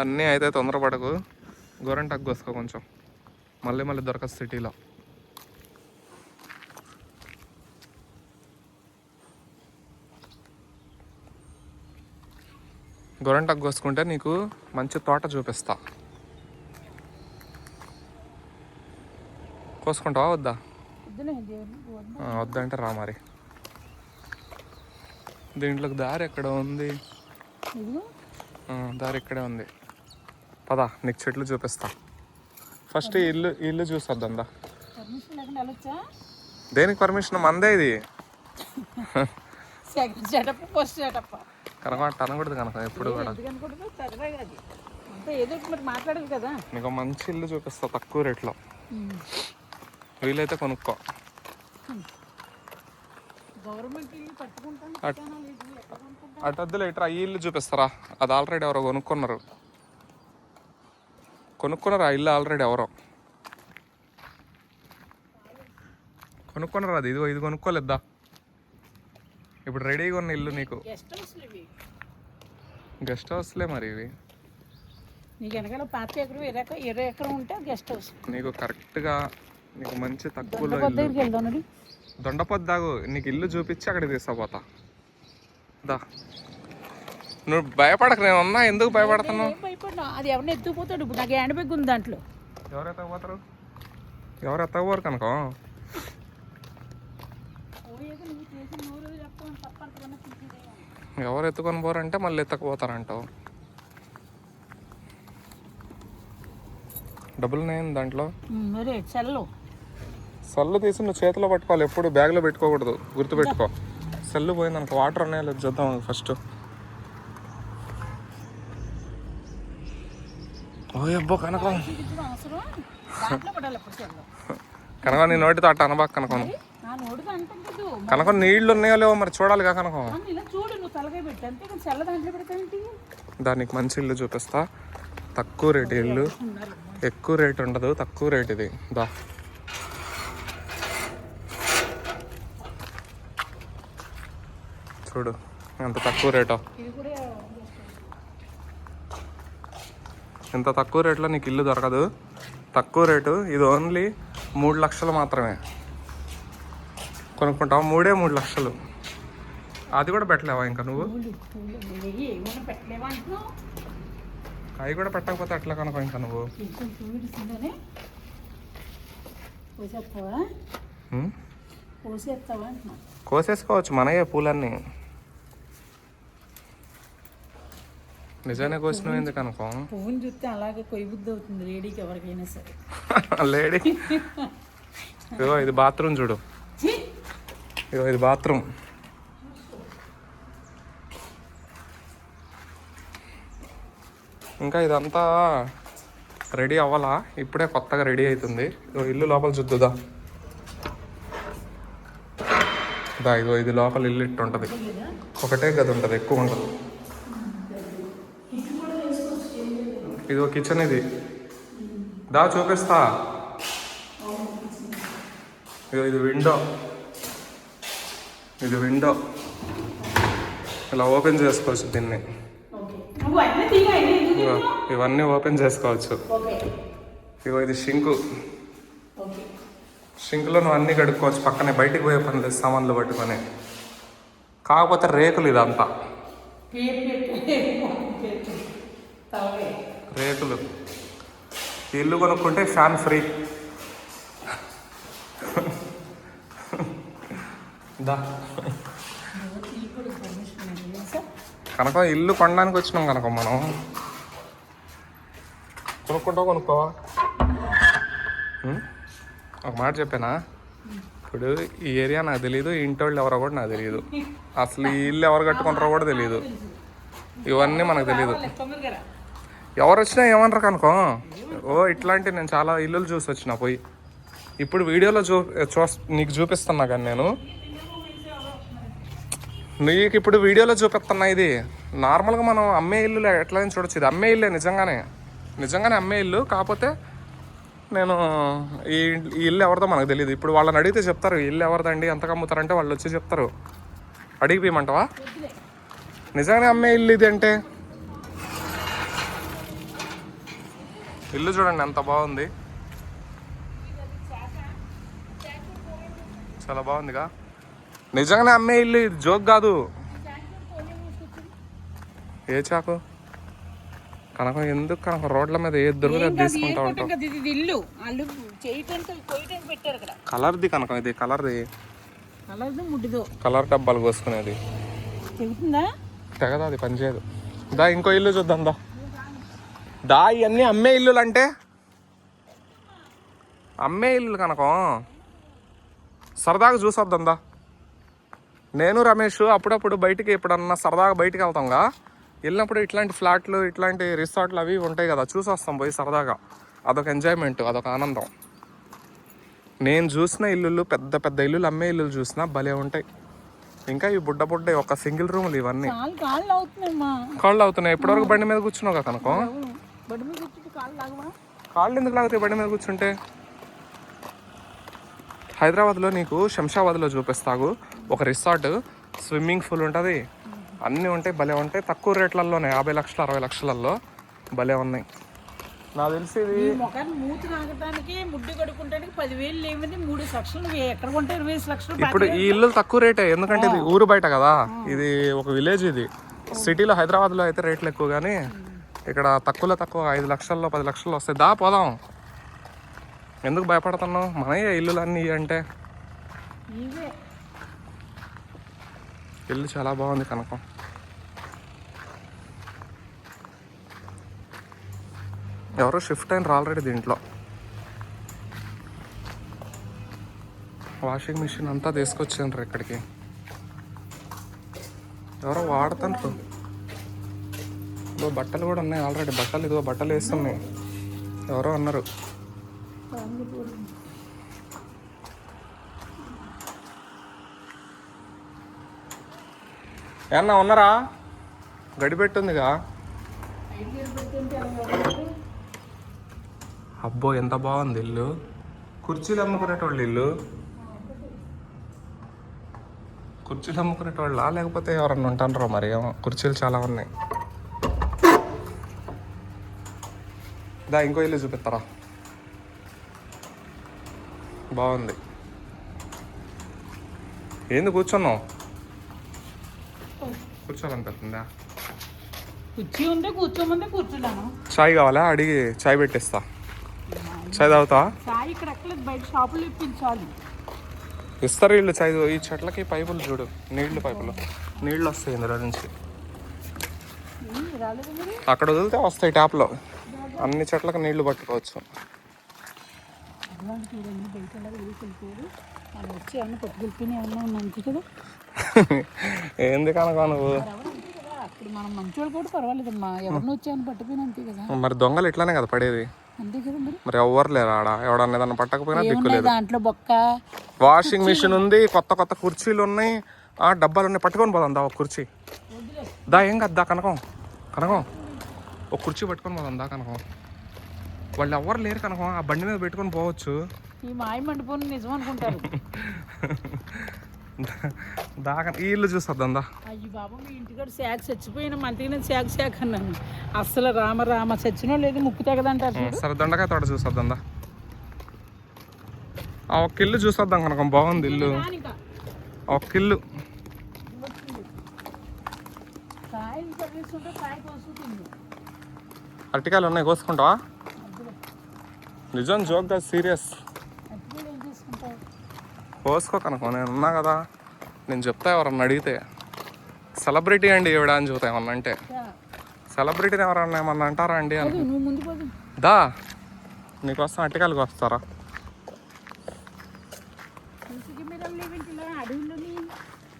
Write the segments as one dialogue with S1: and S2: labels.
S1: అన్నీ అయితే తొందరపడకు. గోరంటాకు కోసుకో కొంచెం. మళ్ళీ మళ్ళీ దొరకదు సిటీలో. గోరంటాకు కోసుకుంటే నీకు మంచి తోట చూపిస్తా. కోసుకుంటావా వద్దా? వద్దంటే రా మరి. దీంట్లోకి దారి ఎక్కడ ఉంది? దారి ఇక్కడే ఉంది. పదా నీకు చెట్లు చూపిస్తా. ఫస్ట్ ఇల్లు ఇల్లు చూసొద్దా
S2: వెళ్ళొచ్చా?
S1: దేనికి పర్మిషన్ మందే ఇది. కనకట్ట అనకూడదు కనుక ఎప్పుడు కూడా.
S2: కదా.
S1: నీకు మంచి ఇల్లు చూపిస్తా తక్కువ రేట్లో. వీలైతే కొనుక్కో. అట్- వద్దులే ఇట్రా ఈ ఇల్లు చూపిస్తారా? అది ఆల్రెడీ ఎవరో కొనుక్కున్నారు. కొనుక్కున్నారు? ఆ ఇల్లు ఆల్రెడీ ఎవరో. కొనుక్కున్నారు అది? ఇదిగో ఇది కొనుక్కోలేద్దా? ఇప్పుడు రెడీగా ఉన్న ఇల్లు నీకు.
S2: గెస్ట్ హౌస్లు
S1: మరి ఇవి.
S2: నీకు వెనకాల పాత ఎకరం ఇరవై ఎకరం ఇరవై ఎకరం ఉంటే గెస్ట్ హౌస్
S1: నీకు కరెక్ట్గా నీకు మంచి తక్కువలో దొండపొద్దాగు నీకు ఇల్లు చూపించి అక్కడికి తీసుకుపోతా దా. నువ్వు భయపడక నేను ఉన్నా ఎందుకు భయపడుతున్నావు?
S2: భయపడినా అది ఎవరిని ఎత్తుకుపోతాడు? ఇప్పుడు నాకు హ్యాండ్ బ్యాగ్ ఉంది దాంట్లో.
S1: ఎవరు ఎత్తకపోతారు ఎవరు ఎత్తకపోరు కనుక. ఎవరు ఎత్తుకొని పోరంటే మళ్ళీ ఎత్తకపోతారంటావు. డబ్బులు నేను దాంట్లో?
S2: సెల్లు.
S1: సల్లు తీసి నువ్వు చేతిలో పట్టుకోవాలి. ఎప్పుడు బ్యాగ్లో పెట్టుకోకూడదు. గుర్తుపెట్టుకో. సెల్లు పోయింది అనుకో వాటర్ లేదు చూద్దాం ఫస్ట్. ఓ అబ్బో కనకం. కనకం నీ నోటితో అట్ట అనబాక కనకం. కనకం నీళ్ళు ఉన్నాయో లేవో మరి చూడాలిగా కనకం. దానికి మంచి ఇల్లు చూపిస్తా. తక్కువ రేటు ఇల్లు. ఎక్కువ రేట్ ఉండదు తక్కువ రేట్ ఇది. దా. చూడు ఎంత తక్కువ రేటో
S2: ఇది కూడా
S1: ఇంత తక్కువ రేట్లో నీకు ఇల్లు దొరకదు. తక్కువ రేటు ఇది ఓన్లీ మూడు లక్షలు మాత్రమే. కొనుక్కుంటావు? మూడే మూడు లక్షలు. అది కూడా పెట్టలేవా ఇంకా నువ్వు? అవి కూడా పెట్టకపోతే ఎట్లా కనుక ఇంకా నువ్వు? కోసేసుకోవచ్చు మనయే పూలన్నీ. నిజానే కోసినవి కనుక
S2: పువ్వుని చూస్తే అలాగే కొయ్యి బుద్ధి అవుతుంది లేడీకి ఎవరికైనా సరే.
S1: లేడీ? ఇదిగో ఇది బాత్రూమ్ చూడు! ఇదిగో ఇది బాత్రూమ్. ఇంకా ఇదంతా రెడీ అవ్వాలా? ఇప్పుడే కొత్తగా రెడీ అవుతుంది. ఇల్లు లోపల చూద్దుదా? దా ఇదిగో ఇది లోపల ఇల్లు ఇట్టు ఉంటుంది ఒకటే గది ఉంటుంది ఎక్కువ ఉండదు ఇదిగో కిచెన్ ఇది దా చూపిస్తా ఇది విండో ఇది విండో ఇలా ఓపెన్ చేసుకోవచ్చు దీన్ని. ఇవన్నీ ఓపెన్ చేసుకోవచ్చు. ఇదిగో ఇది షింకు. షింకులో నువ్వు అన్నీ కడుక్కోవచ్చు. పక్కనే బయటికి పోయే పని లేదు సామాన్లు పట్టుకొని. కాకపోతే రేకులు ఇదంతా. రేకులు. ఇల్లు కొనుక్కుంటే ఫ్యాన్ ఫ్రీ. దా. కనుక ఇల్లు కొనడానికి వచ్చినాం కనుక మనం. కొనుక్కుంటావు కొనుక్కోవా? ఒక మాట చెప్పానా? ఇప్పుడు ఈ ఏరియా నాకు తెలియదు ఇంటి వాళ్ళు ఎవరో కూడా నాకు తెలియదు అసలు ఈ ఇల్లు ఎవరు కట్టుకుంటారో కూడా తెలియదు ఇవన్నీ మనకు తెలియదు ఎవరు వచ్చినా ఏమనరు కనుకో. ఓ ఇట్లాంటి నేను చాలా ఇల్లులు చూసి వచ్చిన పోయి. ఇప్పుడు వీడియోలో చూ చూ నీకు చూపిస్తున్నా కానీ నేను. నీకు ఇప్పుడు వీడియోలో చూపిస్తున్నా ఇది. నార్మల్గా మనం అమ్మే ఇల్లు ఎట్లా అని చూడొచ్చు ఇది. అమ్మే ఇల్లే నిజంగానే. నిజంగానే అమ్మే ఇల్లు కాకపోతే నేను ఈ ఈ ఇల్లు ఎవరిదో మనకు తెలియదు ఇప్పుడు వాళ్ళని అడిగితే చెప్తారు ఇల్లు ఎవరిదండి? ఎంత అమ్ముతారంటే వాళ్ళు వచ్చి చెప్తారు. అడిగి పోయమంటావా? నిజంగానే అమ్మే ఇల్లు ఇది అంటే? ఇల్లు చూడండి ఎంత బాగుంది. చాలా బాగుందిగా. నిజంగానే అమ్మే ఇల్లు ఇది జోక్ కాదు. ఏ చాకు? కనకం ఎందుకు కనకం? రోడ్ల మీద ఏ దొరికితే అది తీసుకుంటా ఉంటాం కలర్ది కనకం ఇది కలర్ది. కలర్ డబ్బాలు కోసుకునేది తెగదా అది పనిచేయదు. దా ఇంకో ఇల్లు చూద్దాం దా. దా ఇవన్నీ అమ్మే ఇల్లులు అంటే అమ్మే ఇల్లు కనకం. సరదాగా చూసొద్దాం దా. నేను రమేష్ అప్పుడప్పుడు బయటికి ఎప్పుడన్నా సరదాగా బయటికి వెళ్తాంగా. వెళ్ళినప్పుడు ఇట్లాంటి ఫ్లాట్లు ఇట్లాంటి రిసార్ట్లు అవి ఉంటాయి కదా చూసి వస్తాం పోయి సరదాగా. అదొక ఎంజాయ్మెంట్ అదొక ఆనందం. నేను చూసిన ఇల్లులు పెద్ద పెద్ద ఇల్లులు అమ్మే ఇల్లులు చూసినా భలే ఉంటాయి. ఇంకా ఈ బుడ్డ బుడ్డ ఒక సింగిల్ రూములు ఇవన్నీ.
S2: కాళ్ళు
S1: అవుతున్నాయి. ఎప్పటివరకు బండి మీద కూర్చున్నావు కదా కనుకో
S2: బడి మీద కూర్చుంటే కాళ్ళు లాగవా?
S1: కాళ్ళు ఎందుకు లాగుతాయి బండి మీద కూర్చుంటే? హైదరాబాద్లో నీకు శంషాబాద్లో చూపిస్తాగు. ఒక రిసార్ట్ స్విమ్మింగ్ పూల్ ఉంటుంది. అన్నీ ఉంటాయి భలే ఉంటాయి. తక్కువ రేట్లలోనే యాభై లక్షలు అరవై లక్షలలో భలే ఉన్నాయి. నాకు తెలిసి ఇది
S2: ఈ ముఖాన్ని మూతి తాగటానికి ముడ్డు కడుక్కుంటానికి పదివేలు లేవని మూడు లక్షలు వే- ఎక్కడ కొంటే ఇరవై ఐదు లక్షలు
S1: ఇప్పుడు ఈ ఇల్లు తక్కువ రేటే ఎందుకంటే ఇది ఊరు బయట కదా. ఇది ఒక విలేజ్ ఇది. సిటీలో హైదరాబాద్లో అయితే రేట్లు ఎక్కువ కానీ ఇక్కడ తక్కువలో తక్కువ ఐదు లక్షల్లో పది లక్షల్లో వస్తాయి. దా పోదాం. ఎందుకు భయపడుతున్నావు? మనయ్య ఇల్లులు అన్నీ అంటే ఇల్లు చాలా బాగుంది కనకం. ఎవరో షిఫ్ట్ అయిన ఆల్రెడీ దీంట్లో. వాషింగ్ మిషన్ అంతా తీసుకొచ్చిండ్రు ఇక్కడికి. ఎవరో వాడుతుండ్రు ఇదో బట్టలు కూడా ఉన్నాయి ఆల్రెడీ. బట్టలు ఇదిగో బట్టలు వేస్తున్నాయి. ఎవరో అన్నారు ఏమన్నా ఉన్నారా? గడిపెట్టుందిగా అబ్బో ఎంత బాగుంది ఇల్లు. కుర్చీలు అమ్ముకునేటోళ్ళు ఇల్లు. కుర్చీలు అమ్ముకునేటోళ్ళా? లేకపోతే ఎవరన్నా ఉంటారో మరి? కుర్చీలు చాలా ఉన్నాయి. దా ఇంకో ఇల్లు చూపిస్తారా బాగుంది. ఏంది కూర్చున్నావు? కూర్చోవాలనిపిస్తుందా?
S2: కుర్చీ ఉంటే కూర్చోమంటే కూర్చున్నాను.
S1: చాయ్ కావాలా? అడిగి చాయ్ పెట్టిస్తా. చాయ్ తాగుతా
S2: సాయి ఇక్కడ ఎక్కలేదు బయట షాపులు ఇప్పించాలి
S1: ఇస్తారు వీళ్ళు చాయ్ ఈ చెట్లకి పైపులు చూడు నీళ్ళు పైపులు. నీళ్ళు వస్తాయి ఇందులో నుంచి. అక్కడ వదిలితే వస్తాయి ట్యాప్లో. అన్ని చెట్లకు నీళ్ళు పట్టుకోవచ్చు. ఏంది కనుక నువ్వు?
S2: మరి ఎవరు మనం ఎవరిని అంతే కదా.
S1: దొంగలు ఇట్లానే కదా పడేది.
S2: అంతే కదా మరి.
S1: మరి ఎవ్వరు లేరు ఆడ. ఎవడన్నా ఏదన్నా పట్టకపోయినా దిక్కు లేదు.
S2: దాంట్లో బొక్క?
S1: వాషింగ్ మిషన్ ఉంది కొత్త కొత్త కుర్చీలు ఉన్నాయి. ఆ డబ్బాలు ఉన్నాయి. పట్టుకొని పోదాం దా ఒక కుర్చీ. దా ఏం కదా కనకం? కనకం? ఒక కుర్చీ పట్టుకొని పోదాం దా కనకం వాళ్ళు ఎవ్వరు లేరు కనకం ఆ బండి మీద పెట్టుకొని పోవచ్చు.
S2: ఈ మాయ మండిపోని నిజం అనుకుంటారు.
S1: దా కన- ఈ ఇల్లు చూసొద్దాం దా.
S2: అయ్యి బాబు మీ ఇంటికాడ శాఖ చచ్చిపోయిన మంతికి శాఖ శాఖ అన్నాను. అస్సలు రామ రామ చచ్చినో లేదు ముక్కు తెగదంటారు
S1: సరే దొండకాయ తోట చూసొద్దాం దా. ఆ ఒక్క ఇల్లు చూసొద్దాం కనకం బాగుంది ఇల్లు. ఒక్క ఇల్లు.
S2: కాయ
S1: అరటికాయలు ఉన్నాయి కోసుకుంటావా? నిజం జోక్గా సీరియస్ కోసుకో కనుకో నేను ఉన్నా కదా. నేను చెప్తా ఎవరన్నా అడిగితే సెలబ్రిటీ అండి ఈవిడ అని చెబుతా ఏమన్నా అంటే. సెలబ్రిటీని ఎవరన్నా ఏమన్నా అంటారా అండి అని. దా. నీకోసం అట్టికాయలకు వస్తారా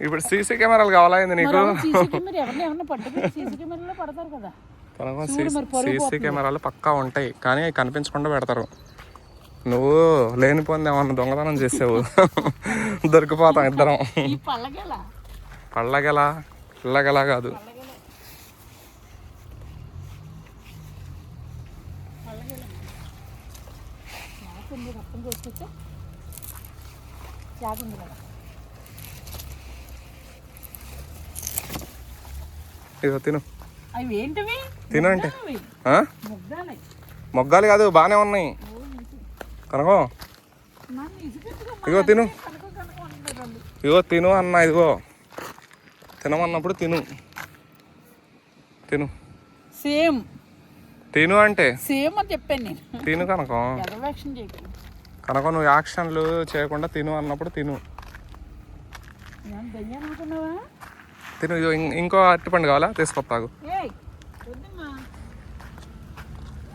S1: ఇప్పుడు సీసీ కెమెరాలు కావాలా నీకు?
S2: సీసీ కెమెరాలో
S1: పక్కా ఉంటాయి. కానీ అవి కనిపించకుండా పెడతారు. నువ్వు లేనిపోయింది ఏమన్నా దొంగతనం చేసావు? దొరికిపోతాం ఇద్దరం. పళ్ళగెలా పిల్లగెలా? కాదు. ఇదిగో తిను.
S2: అవి ఏంటివి?
S1: తిను అంటే.
S2: ముగ్ధాలు అవి.
S1: ఆ?
S2: ముగ్ధాలు అవి.
S1: మొగ్గాలు కాదు బాగానే ఉన్నాయి. కనుకో. ఇగో తిను. ఇగో తిను అన్న ఇదిగో. తినమన్నప్పుడు తిను. తిను.
S2: సేమ్.
S1: తిను అంటే.
S2: సేమ్ అని చెప్పాను నేను.
S1: తిను కనకం. కనుక నువ్వు యాక్షన్లు చేయకుండా తిను అన్నప్పుడు తిను. తిను ఇంకో అరటిపండు కావాలా? తీసుకొస్తాగు.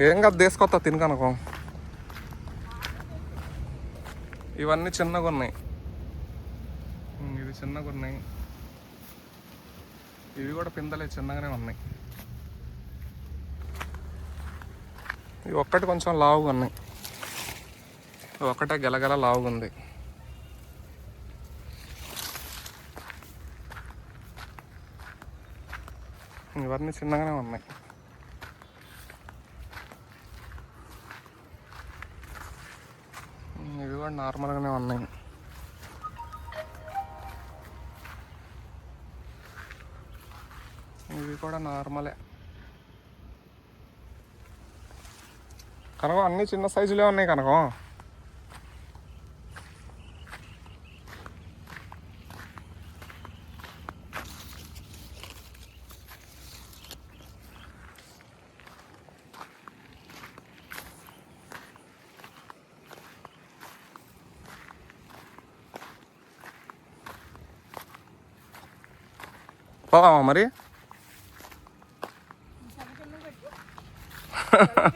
S1: ఏం కాదు తీసుకొస్తా తినకనుకో ఇవన్నీ చిన్నగా ఉన్నాయి. ఇవి చిన్నగా ఉన్నాయి. ఇవి కూడా పిందలే చిన్నగానే ఉన్నాయి. ఇవి ఒక్కటి కొంచెం లావుగా ఉన్నాయి. ఒక్కటే గెలగెల లావుగా ఉంది. ఇవన్నీ చిన్నగానే ఉన్నాయి. ఇవి కూడా నార్మల్గానే ఉన్నాయి. ఇవి కూడా నార్మలే. కనకం అన్ని చిన్న సైజులే ఉన్నాయి కనకం. పోవామా మరి?